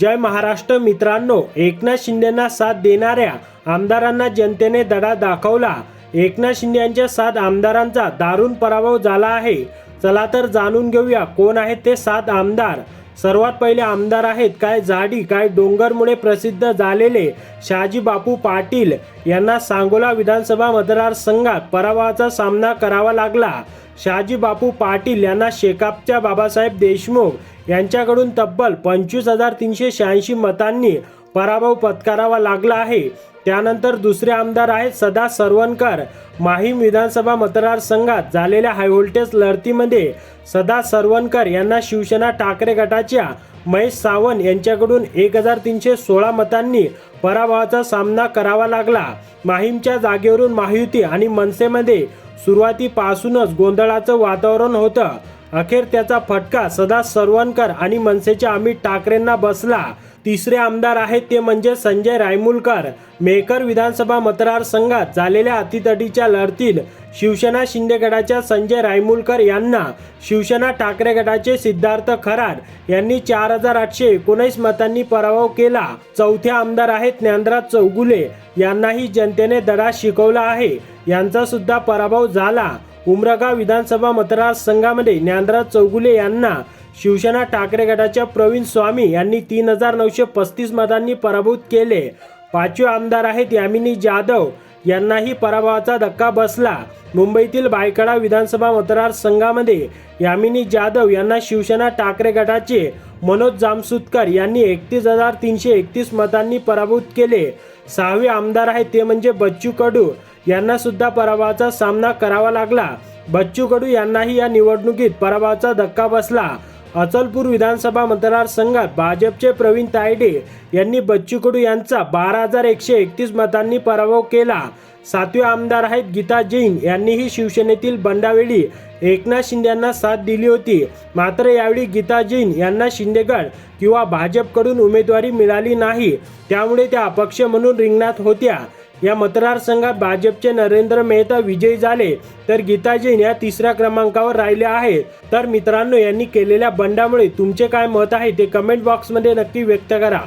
जय महाराष्ट्र मित्रांनो एकनाथ शिंदेना साथ देणाऱ्या आमदारांना जनतेने दडा दाखवला. एकनाथ शिंदे यांच्या सात आमदारांचा दारुण पराभव झाला आहे. चला तर जाणून घेऊया कोण आहेत ते सात आमदार. सर्वात पहिले आमदार आहेत काय जाडी काय डोंगरमुळे प्रसिद्ध झालेले शहाजी बापू पाटील यांना सांगोला विधानसभा मतदारसंघात पराभवाचा सामना करावा लागला. शहाजी बापू पाटील यांना शेकापच्या बाबासाहेब देशमुख यांच्याकडून तब्बल पंचवीस हजार तीनशे शहाऐंशी मतांनी पराभव पत्करावा लागला आहे. त्यानंतर दुसरे आमदार आहेत सदा सरवणकर. माहीम विधानसभा मतदारसंघात झालेल्या हायव्होल्टेज लढतीमध्ये सदा सरवणकर यांना शिवसेना ठाकरे गटाच्या महेश सावंत यांच्याकडून एक हजार तीनशे सोळा मतांनी पराभवाचा सामना करावा लागला. माहीमच्या जागेवरून महायुती आणि मनसेमध्ये सुरुवातीपासूनच गोंधळाचं वातावरण होतं. अखेर त्याचा फटका सदा सरवणकर आणि मनसेच्या अमित ठाकरेंना बसला. तिसरे आमदार आहेत ते म्हणजे संजय रायमुलकर. मेकर विधानसभा मतदारसंघात झालेल्या अतितटीच्या लढतीत शिवसेना शिंदे गटाच्या संजय रायमुलकर यांना शिवसेना ठाकरे गटाचे सिद्धार्थ खराड यांनी चार हजार आठशे एकोणीस मतांनी पराभव केला. चौथे आमदार आहेत ज्ञानराज चौगुले. यांनाही जनतेने दडा शिकवला आहे. यांचा सुद्धा पराभव झाला. उमरगा विधानसभा मतदारसंघामध्ये ज्ञानराज चौगुले यांना शिवसेना ठाकरे गटाच्या प्रवीण स्वामी यांनी तीन हजार नऊशे पस्तीस मतांनी पराभूत केले. पाचवे आमदार आहेत यामिनी जाधव. यांनाही पराभवाचा धक्का बसला. मुंबईतील बायकडा विधानसभा मतदारसंघामध्ये यामिनी जाधव यांना शिवसेना ठाकरे गटाचे मनोज जामसुतकर यांनी एकतीस हजार तीनशे एकतीस मतांनी पराभूत केले. सहावे आमदार आहेत ते म्हणजे बच्चू कडू. यांना सुद्धा पराभवाचा सामना करावा लागला. बच्चू कडू यांनाही या निवडणुकीत पराभवाचा धक्का बसला. अचलपूर विधानसभा मतदारसंघात भाजपचे प्रवीण तायडे यांनी बच्चू कडू यांचा बारा हजार एकशे एकतीस मतांनी पराभव केला. सातवे आमदार आहेत गीता जैन यांनीही शिवसेनेतील बंडावेळी एकनाथ शिंदे यांना साथ दिली होती. मात्र यावेळी गीता जैन यांना शिंदेगड किंवा भाजपकडून उमेदवारी मिळाली नाही. त्यामुळे त्या अपक्ष म्हणून रिंगणात होत्या. या मतदारसंघात भाजपचे नरेंद्र मेहता विजयी झाले तर गीताजीन या तिसऱ्या क्रमांकावर राहिले आहेत. तर मित्रांनो यांनी केलेल्या बंडामुळे तुमचे काय मत आहे ते कमेंट बॉक्समध्ये नक्की व्यक्त करा.